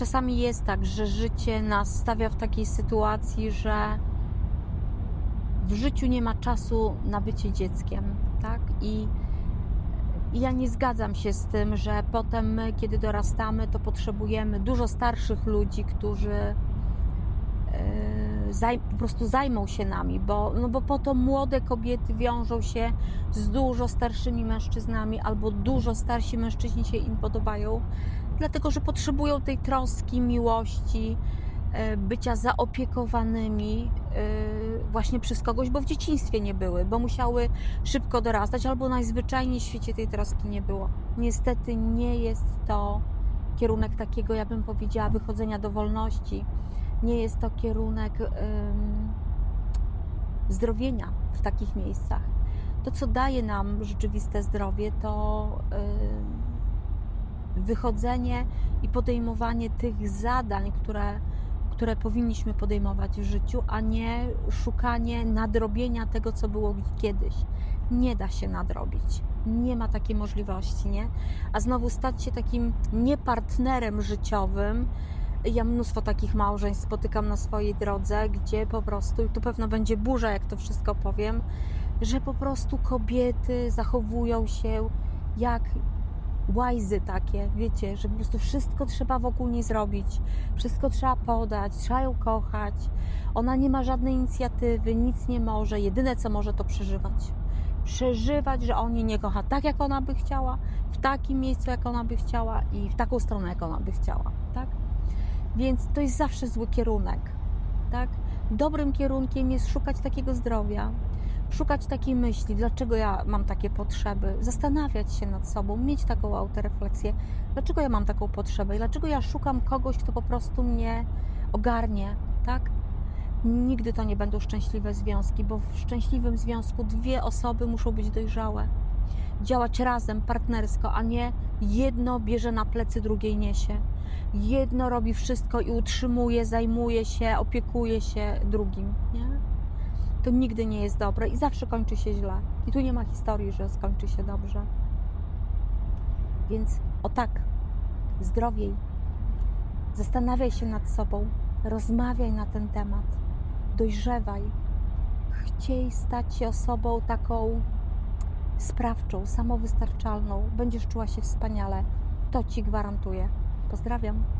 czasami jest tak, że życie nas stawia w takiej sytuacji, że w życiu nie ma czasu na bycie dzieckiem, tak? I, ja nie zgadzam się z tym, że potem my, kiedy dorastamy, to potrzebujemy dużo starszych ludzi, którzy e, po prostu zajmą się nami, bo, no bo po to młode kobiety wiążą się z dużo starszymi mężczyznami, albo dużo starsi mężczyźni się im podobają, dlatego że potrzebują tej troski, miłości, e, bycia zaopiekowanymi e, właśnie przez kogoś, bo w dzieciństwie nie były, bo musiały szybko dorastać, albo najzwyczajniej w świecie tej troski nie było. Niestety nie jest to kierunek takiego, ja bym powiedziała, wychodzenia do wolności. Nie jest to kierunek zdrowienia w takich miejscach. To, co daje nam rzeczywiste zdrowie, to wychodzenie i podejmowanie tych zadań, które, które powinniśmy podejmować w życiu, a nie szukanie nadrobienia tego, co było kiedyś. Nie da się nadrobić. Nie ma takiej możliwości, nie? A znowu stać się takim niepartnerem życiowym. Ja mnóstwo takich małżeństw spotykam na swojej drodze, gdzie po prostu, i tu pewno będzie burza, jak to wszystko powiem, że po prostu kobiety zachowują się jak łajzy takie, wiecie, że po prostu wszystko trzeba wokół niej zrobić, wszystko trzeba podać, trzeba ją kochać. Ona nie ma żadnej inicjatywy, nic nie może, jedyne co może to przeżywać. Przeżywać, że on jej nie kocha tak, jak ona by chciała, w takim miejscu, jak ona by chciała i w taką stronę, jak ona by chciała, tak? Więc to jest zawsze zły kierunek, tak? Dobrym kierunkiem jest szukać takiego zdrowia, szukać takiej myśli, dlaczego ja mam takie potrzeby, zastanawiać się nad sobą, mieć taką autorefleksję, dlaczego ja mam taką potrzebę i dlaczego ja szukam kogoś, kto po prostu mnie ogarnie, tak? Nigdy to nie będą szczęśliwe związki, bo w szczęśliwym związku dwie osoby muszą być dojrzałe, działać razem, partnersko, a nie jedno bierze na plecy, drugiej niesie. Jedno robi wszystko i utrzymuje, zajmuje się, opiekuje się drugim, nie? To nigdy nie jest dobre i zawsze kończy się źle. I tu nie ma historii, że skończy się dobrze. Więc o tak, zdrowiej. Zastanawiaj się nad sobą, rozmawiaj na ten temat, dojrzewaj. Chciej stać się osobą taką sprawczą, samowystarczalną. Będziesz czuła się wspaniale. To ci gwarantuję. Pozdrawiam.